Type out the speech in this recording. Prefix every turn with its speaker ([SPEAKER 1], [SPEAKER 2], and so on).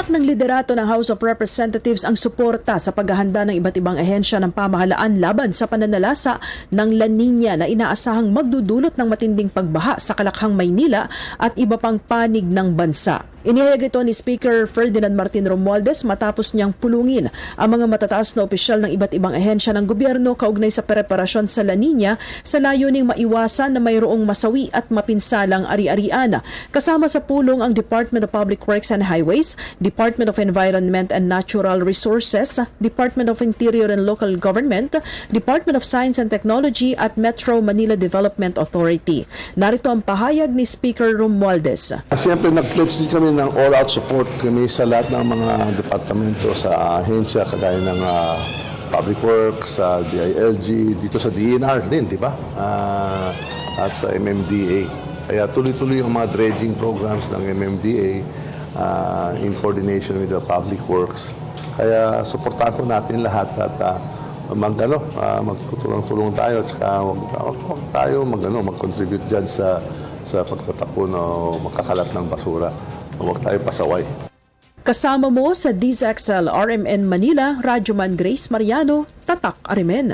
[SPEAKER 1] Tiniyak ng liderato ng House of Representatives ang suporta sa paghahanda ng iba't ibang ahensya ng pamahalaan laban sa pananalasa ng La Nina na inaasahang magdudulot ng matinding pagbaha sa Kalakhang, Maynila at iba pang panig ng bansa. Inihayag ito ni Speaker Ferdinand Martin Romualdez matapos niyang pulungin ang mga matataas na opisyal ng iba't ibang ahensya ng gobyerno kaugnay sa preparasyon sa La Nina sa layuning maiwasan na mayroong masawi at mapinsalang ari-arian. Kasama sa pulong ang Department of Public Works and Highways, Department of Environment and Natural Resources, Department of Interior and Local Government, Department of Science and Technology at Metro Manila Development Authority. Narito ang pahayag ni Speaker Romualdez.
[SPEAKER 2] Siyempre, nag-pledge din kami ng all-out support kami sa lahat ng mga departamento sa ahensya, kagaya ng ah, Public Works, sa DILG, dito sa DNR din, di ba? Ah, at sa MMDA. Kaya tuloy-tuloy yung mga dredging programs ng MMDA ah, in coordination with the Public Works. Kaya suportahan ko natin lahat at ah, mag ano, ah, magtutulong-tulong tayo at saka wag, wag, tayo mag ano, mag-contribute diyan sa sa pagtatapon o magkakalat ng basura. Huwag tayo pasaway.
[SPEAKER 1] Kasama mo sa DZXL RMN Manila, Radyoman Grace Mariano, Tatak Arimen.